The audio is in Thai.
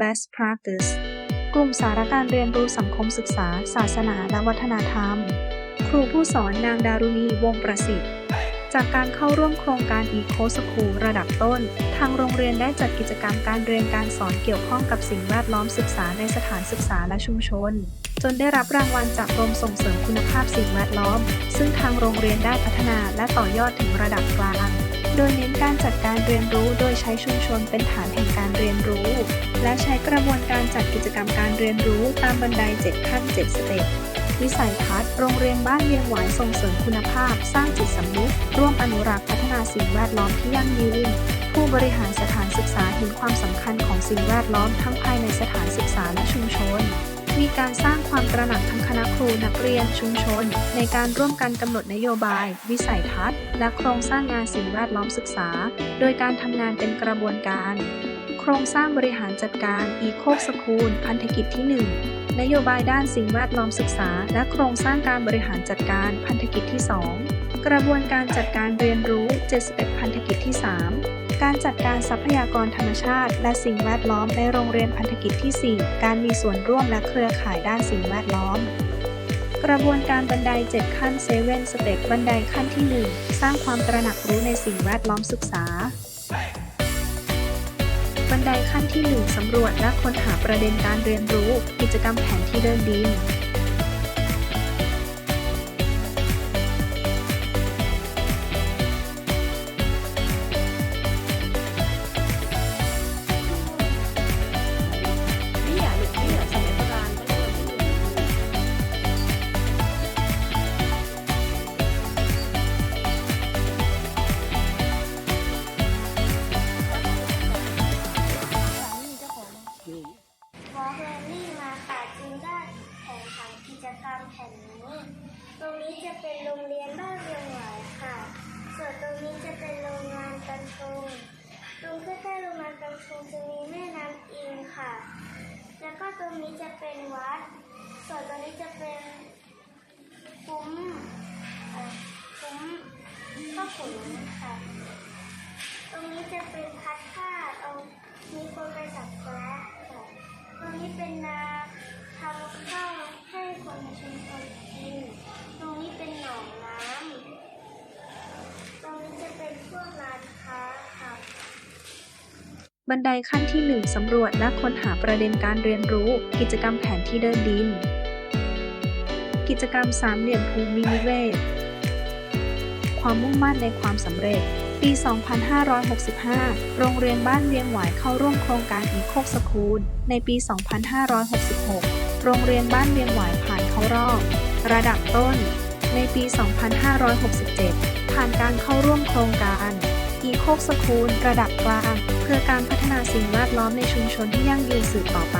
Best Practice กลุ่มสาระการเรียนรู้สังคมศึกษา ศาสนาและวัฒนธรรม ครูผู้สอนนางดารุณีวงประสิทธิ์ จากการเข้าร่วมโครงการ Eco School ระดับต้น ทางโรงเรียนได้จัดกิจกรรมการเรียนการสอนเกี่ยวข้องกับสิ่งแวดล้อมศึกษาในสถานศึกษาและชุมชน จนได้รับรางวัลจากกรมส่งเสริมคุณภาพสิ่งแวดล้อม ซึ่งทางโรงเรียนได้พัฒนาและต่อยอดถึงระดับกลาง โดยเน้นการจัดการเรียนรู้โดยใช้ชุมชนเป็นฐานแห่งการเรียนรู้ และใช้กระบวนการจัดกิจกรรมการเรียนรู้ตามบันได 7 ขั้น 7 สเต็ปวิสัยทัศน์โรงเรียนบ้านเวียงหวายส่งเสริมคุณภาพ สร้างจิตสำนึก ร่วมอนุรักษ์พัฒนาสิ่งแวดล้อมที่ยั่งยืน ผู้บริหารสถานศึกษาเห็นความสำคัญของสิ่งแวดล้อมทั้งภายในสถานศึกษาและชุมชน มีการสร้างความตระหนักทั้งคณะครูนักเรียนชุมชน ในการร่วมกันกำหนดนโยบาย วิสัยทัศน์ และโครงสร้างงานสิ่งแวดล้อมศึกษา โดยการทำงานเป็นกระบวนการ โครงสร้างบริหารจัดการ Eco School พันธกิจที่ 1 นโยบายด้านสิ่งแวดล้อมศึกษา และโครงสร้างการบริหารจัดการพันธกิจที่ 2 กระบวนการจัดการเรียนรู้ 71 พันธกิจที่ 3 การจัดการทรัพยากรธรรมชาติ และสิ่งแวดล้อมในโรงเรียนพันธกิจที่ 4 การมีส่วนร่วมและเครือข่ายด้านสิ่งแวดล้อม กระบวนการบันได 7 ขั้นเซเว่นสเต็ปบันไดขั้นที่ 1 สร้างความตระหนักรู้ในสิ่งแวดล้อมศึกษา บันไดขั้นที่ 1 สำรวจและค้นหาประเด็นการเรียนรู้ กิจกรรมแผนที่เดินดิน กรรมแผ่นนี้ ตรงนี้จะเป็นโรงเรียนบ้านเรียงหวายค่ะ ส่วนตรงนี้จะเป็นโรงงานกันชงตรงใกล้ๆโรงงานกันชงจะมีแม่น้ำอิงค่ะ แล้วก็ตรงนี้จะเป็นวัด ส่วนตรงนี้จะเป็นคุ้มคุ้มพ่อขุนค่ะ ตรงนี้จะเป็นพัดผ้าเอามีคนไปสักการะค่ะตรงนี้เป็นนาทำ ข้าวให้คนในชุมชนกินตรงนี้เป็นหนองน้ำตรงนี้จะเป็นพวกร้านค้าค่ะ บันไดขั้นที่ 1 สำรวจและค้นหาประเด็นการเรียนรู้ กิจกรรมแผนที่เดินดิน กิจกรรมสามเหลี่ยมภูมินิเวศ ความมุ่งมั่นในความสำเร็จ ปี 2565 โรงเรียนบ้านเวียงหวายเข้าร่วมโครงการอีโคสคูลในปี 2566 โรงเรียนบ้านเวียงหวาย เข้ารอบ ระดับต้น ในปี 2567 ผ่านการเข้าร่วมโครงการอีโคสคูลระดับกลาง เพื่อการพัฒนาสิ่งแวดล้อมในชุมชนที่ยั่งยืนสืบต่อไป